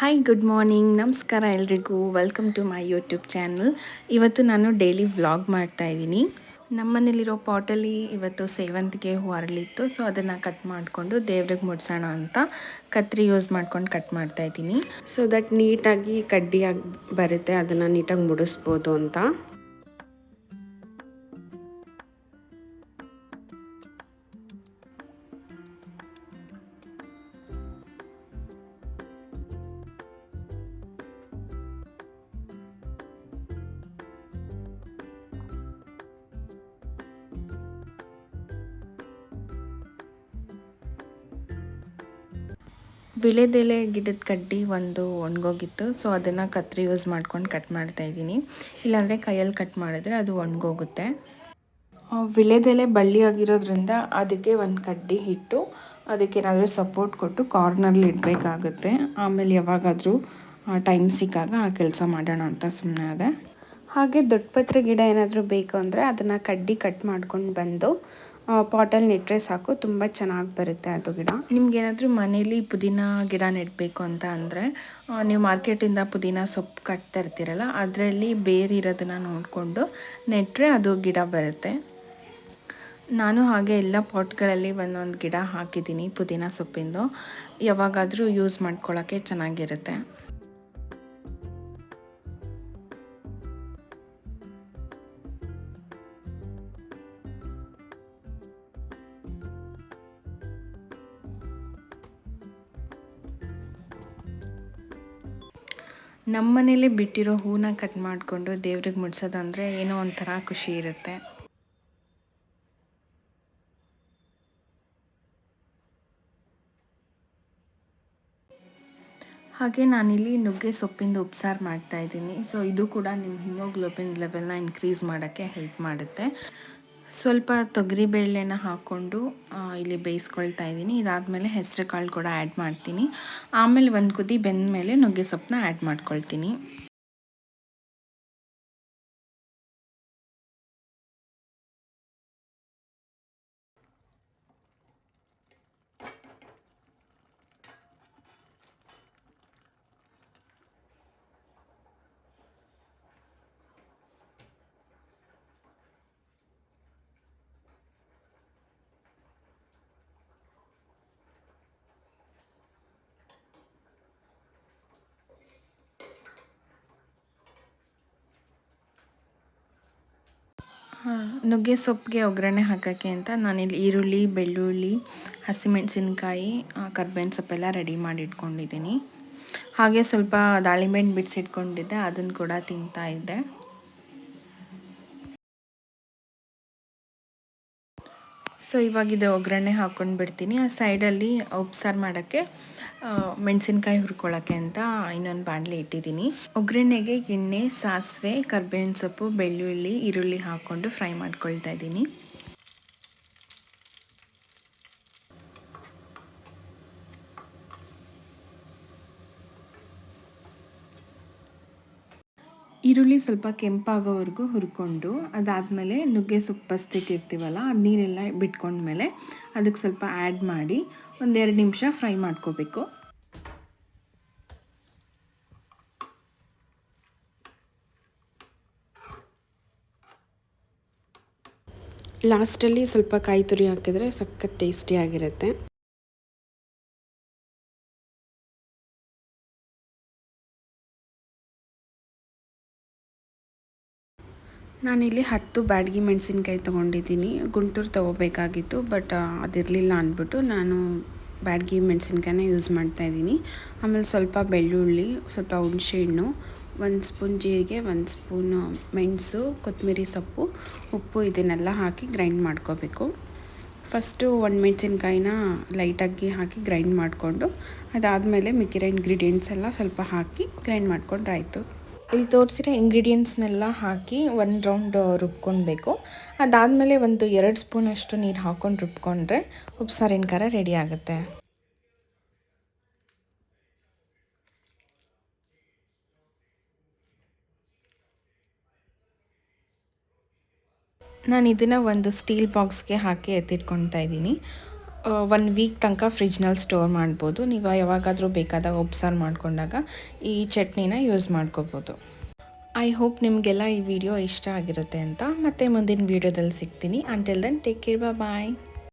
Hi good morning ನಮಸ್ಕಾರ ಎಲ್ರಿಗೂ. Welcome to my YouTube channel ಇವತ್ತು ನಾನು ಡೈಲಿ ವ್ಲಾಗ್ ಇದ್ದೀನಿ. ನಮ್ಮನೇಲಿರೋ ಪಾಟಲ್ಲಿ ಇವತ್ತು ಸೇವಂತಿಗೆ ಹೂ ಅರಳಿತ್ತು ಸೊ ಅದನ್ನು ಕಟ್ ಮಾಡಿಕೊಂಡು ದೇವ್ರಿಗೆ ಮುಡ್ಸೋಣ ಅಂತ ಕತ್ರಿ ಯೂಸ್ ಮಾಡ್ಕೊಂಡು ಕಟ್ ಮಾಡ್ತಾ ಇದ್ದೀನಿ. ಸೊ ದಟ್ ನೀಟಾಗಿ ಕಡ್ಡಿಯಾಗಿ ಬರುತ್ತೆ. ಅದನ್ನು ನೀಟಾಗಿ ಮುಡಿಸ್ಬೋದು ಅಂತ. ವಿಳೆದೆಲೆ ಗಿಡದ ಕಡ್ಡಿ ಒಂದು ಒಣಗೋಗಿತ್ತು. ಸೊ ಅದನ್ನು ಕತ್ರಿ ಯೂಸ್ ಮಾಡ್ಕೊಂಡು ಕಟ್ ಮಾಡ್ತಾ ಇದ್ದೀನಿ. ಇಲ್ಲಾಂದರೆ ಕೈಯಲ್ಲಿ ಕಟ್ ಮಾಡಿದ್ರೆ ಅದು ಒಣಗೋಗುತ್ತೆ. ವಿಳೆದೆಲೆ ಬಳ್ಳಿ ಆಗಿರೋದ್ರಿಂದ ಅದಕ್ಕೆ ಒಂದು ಕಡ್ಡಿ ಇಟ್ಟು ಅದಕ್ಕೇನಾದರೂ ಸಪೋರ್ಟ್ ಕೊಟ್ಟು ಕಾರ್ನರ್ಲಿ ಇಡಬೇಕಾಗುತ್ತೆ. ಆಮೇಲೆ ಯಾವಾಗಾದರೂ ಟೈಮ್ ಸಿಕ್ಕಾಗ ಆ ಕೆಲಸ ಮಾಡೋಣ ಅಂತ ಸುಮ್ಮನೆ ಅದೇ. ಹಾಗೆ ದೊಡ್ಡಪತ್ರೆ ಗಿಡ ಏನಾದರೂ ಬೇಕು ಅಂದರೆ ಅದನ್ನು ಕಡ್ಡಿ ಕಟ್ ಮಾಡ್ಕೊಂಡು ಬಂದು ಪಾಟಲ್ಲಿ ನೆಟ್ಟರೆ ಸಾಕು. ತುಂಬ ಚೆನ್ನಾಗಿ ಬರುತ್ತೆ ಅದು ಗಿಡ. ನಿಮ್ಗೇನಾದರೂ ಮನೇಲಿ ಪುದೀನ ಗಿಡ ನೆಡಬೇಕು ಅಂತ ಅಂದರೆ ನೀವು ಮಾರ್ಕೆಟಿಂದ ಪುದೀನ ಸೊಪ್ಪು ಕಟ್ತಾ ಇರ್ತೀರಲ್ಲ, ಅದರಲ್ಲಿ ಬೇರೆ ಇರೋದನ್ನು ನೋಡಿಕೊಂಡು ನೆಟ್ಟರೆ ಅದು ಗಿಡ ಬರುತ್ತೆ. ನಾನು ಹಾಗೆ ಎಲ್ಲ ಪಾಟ್ಗಳಲ್ಲಿ ಒಂದೊಂದು ಗಿಡ ಹಾಕಿದ್ದೀನಿ ಪುದೀನ ಸೊಪ್ಪಿಂದು. ಯಾವಾಗಾದರೂ ಯೂಸ್ ಮಾಡ್ಕೊಳ್ಳೋಕ್ಕೆ ಚೆನ್ನಾಗಿರುತ್ತೆ. ನಮ್ಮ ಮನೇಲಿ ಬಿಟ್ಟಿರೋ ಹೂನ ಕಟ್ ಮಾಡಿಕೊಂಡು ದೇವ್ರಿಗೆ ಮುಡ್ಸೋದಂದರೆ ಏನೋ ಒಂಥರ ಖುಷಿ ಇರುತ್ತೆ. ಹಾಗೆ ನಾನಿಲ್ಲಿ ನುಗ್ಗೆ ಸೊಪ್ಪಿಂದ ಉಪ್ಸಾರು ಮಾಡ್ತಾ ಇದ್ದೀನಿ. ಸೊ ಇದು ಕೂಡ ನಿಮ್ಮ ಹಿಮೋಗ್ಲೋಬಿನ್ ಲೆವೆಲ್ನ ಇನ್ಕ್ರೀಸ್ ಮಾಡೋಕ್ಕೆ ಹೆಲ್ಪ್ ಮಾಡುತ್ತೆ. ಸ್ವಲ್ಪ ತೊಗರಿ ಬೇಳೆನ ಹಾಕ್ಕೊಂಡು ಇಲ್ಲಿ ಬೇಯಿಸ್ಕೊಳ್ತಾ ಇದ್ದೀನಿ. ಇದಾದಮೇಲೆ ಹೆಸರು ಕಾಳು ಕೂಡ ಆ್ಯಡ್ ಮಾಡ್ತೀನಿ. ಆಮೇಲೆ ಒಂದು ಕುದಿ ಬೆಂದ ಮೇಲೆ ನುಗ್ಗೆ ಸೊಪ್ಪನ್ನ ಆ್ಯಡ್ ಮಾಡ್ಕೊಳ್ತೀನಿ. ನುಗ್ಗೆ ಸೊಪ್ಪಿಗೆ ಒಗ್ಗರಣೆ ಹಾಕೋಕ್ಕೆ ಅಂತ ನಾನಿಲ್ಲಿ ಈರುಳ್ಳಿ, ಬೆಳ್ಳುಳ್ಳಿ, ಹಸಿಮೆಣಸಿನ್ಕಾಯಿ ಕರ್ಬೇವಿನ ಸೊಪ್ಪೆಲ್ಲ ರೆಡಿ ಮಾಡಿ ಇಟ್ಕೊಂಡಿದ್ದೀನಿ. ಹಾಗೆ ಸ್ವಲ್ಪ ದಾಳಿಂಬೆ ಹಣ್ಣು ಬಿಡಿಸಿಟ್ಕೊಂಡಿದ್ದೆ ಅದನ್ನು ಕೂಡ ತಿಂತಾ ಇದ್ದೆ. ಸೊ ಇವಾಗ ಒಗ್ಗರಣೆ ಹಾಕ್ಕೊಂಡು ಬಿಡ್ತೀನಿ ಆ ಸೈಡಲ್ಲಿ ಉಪ್ಸಾರು ಮಾಡೋಕ್ಕೆ ಮೆಣಸಿನ್ಕಾಯಿ ಹುರ್ಕೊಳ್ಳೋಕ್ಕೆ ಅಂತ ಇನ್ನೊಂದು ಬಾಣಲೆ ಇಟ್ಟಿದ್ದೀನಿ. ಒಗ್ಗರಣೆಗೆ ಎಣ್ಣೆ, ಸಾಸಿವೆ, ಕರ್ಬೇವಿನ ಸೊಪ್ಪು, ಬೆಳ್ಳುಳ್ಳಿ, ಈರುಳ್ಳಿ ಹಾಕ್ಕೊಂಡು ಫ್ರೈ ಮಾಡ್ಕೊಳ್ತಾ ಇದ್ದೀನಿ. ಈರುಳ್ಳಿ ಸ್ವಲ್ಪ ಕೆಂಪಾಗೋವರೆಗೂ ಹುರ್ಕೊಂಡು ಅದಾದಮೇಲೆ ನುಗ್ಗೆ ಸೊಪ್ಪು ಬಸ್ತಿಟ್ಟಿರ್ತೀವಲ್ಲ ಅದು ನೀರೆಲ್ಲ ಬಿಟ್ಕೊಂಡ್ಮೇಲೆ ಅದಕ್ಕೆ ಸ್ವಲ್ಪ ಆ್ಯಡ್ ಮಾಡಿ ಒಂದೆರಡು ನಿಮಿಷ ಫ್ರೈ ಮಾಡ್ಕೋಬೇಕು. ಲಾಸ್ಟಲ್ಲಿ ಸ್ವಲ್ಪ ಕಾಯಿ ತುರಿ ಹಾಕಿದರೆ ಸಖತ್ ಟೇಸ್ಟಿಯಾಗಿರುತ್ತೆ ನಾನಿಲ್ಲಿ ಹತ್ತು ಬ್ಯಾಡ್ಗಿ ಮೆಣಸಿನ್ಕಾಯಿ ತೊಗೊಂಡಿದ್ದೀನಿ. ಗುಂಟೂರು ತೊಗೋಬೇಕಾಗಿತ್ತು, ಬಟ್ ಅದಿರಲಿಲ್ಲ ಅಂದ್ಬಿಟ್ಟು ನಾನು ಬ್ಯಾಡ್ಗಿ ಮೆಣಸಿನ್ಕಾಯಿನ ಯೂಸ್ ಮಾಡ್ತಾಯಿದ್ದೀನಿ ಆಮೇಲೆ ಸ್ವಲ್ಪ ಬೆಳ್ಳುಳ್ಳಿ, ಸ್ವಲ್ಪ ಹುಣಸೆಹಣ್ಣು ಒಂದು ಸ್ಪೂನ್ ಜೀರಿಗೆ, ಒಂದು ಸ್ಪೂನು ಮೆಣಸು ಕೊತ್ತಂಬರಿ ಸೊಪ್ಪು, ಉಪ್ಪು ಇದನ್ನೆಲ್ಲ ಹಾಕಿ ಗ್ರೈಂಡ್ ಮಾಡ್ಕೋಬೇಕು. ಫಸ್ಟು ಒಂದು ಮೆಣಸಿನ್ಕಾಯಿನ ಲೈಟಾಗಿ ಹಾಕಿ ಗ್ರೈಂಡ್ ಮಾಡಿಕೊಂಡು, ಅದಾದಮೇಲೆ ಮಿಕ್ಕಿರೋ ಇಂಗ್ರೀಡಿಯೆಂಟ್ಸ್ ಎಲ್ಲ ಸ್ವಲ್ಪ ಹಾಕಿ ಗ್ರೈಂಡ್ ಮಾಡ್ಕೊಂಡ್ರೆ ಆಯಿತು ಇಲ್ಲಿ ತೋರಿಸಿರೋ ಇಂಗ್ರೀಡಿಯೆಂಟ್ಸ್ನೆಲ್ಲ ಹಾಕಿ ಒಂದು ರೌಂಡ್ ರುಬ್ಕೊಳ್ಬೇಕು. ಅದಾದಮೇಲೆ ಒಂದು ಎರಡು ಸ್ಪೂನಷ್ಟು ನೀರು ಹಾಕ್ಕೊಂಡು ರುಬ್ಕೊಂಡ್ರೆ ಉಪ್ಸಾರಿನ ಖಾರ ರೆಡಿ ಆಗುತ್ತೆ. ನಾನು ಇದನ್ನು ಒಂದು ಸ್ಟೀಲ್ ಬಾಕ್ಸ್ಗೆ ಹಾಕಿ ಎತ್ತಿಟ್ಕೊಳ್ತಾ ಇದ್ದೀನಿ. ಒನ್ ವೀಕ್ ತನಕ ಫ್ರಿಜ್ನಲ್ಲಿ ಸ್ಟೋರ್ ಮಾಡ್ಬೋದು. ನೀವು ಯಾವಾಗಾದರೂ ಬೇಕಾದಾಗ ಉಪ್ಸಾರು ಮಾಡಿಕೊಂಡಾಗ ಈ ಚಟ್ನಿನ ಯೂಸ್ ಮಾಡ್ಕೋಬೋದು. ಐ ಹೋಪ್ ನಿಮಗೆಲ್ಲ ಈ ವಿಡಿಯೋ ಇಷ್ಟ ಆಗಿರುತ್ತೆ ಅಂತ. ಮತ್ತೆ ಮುಂದಿನ ವೀಡಿಯೋದಲ್ಲಿ ಸಿಗ್ತೀನಿ. Until then take care bye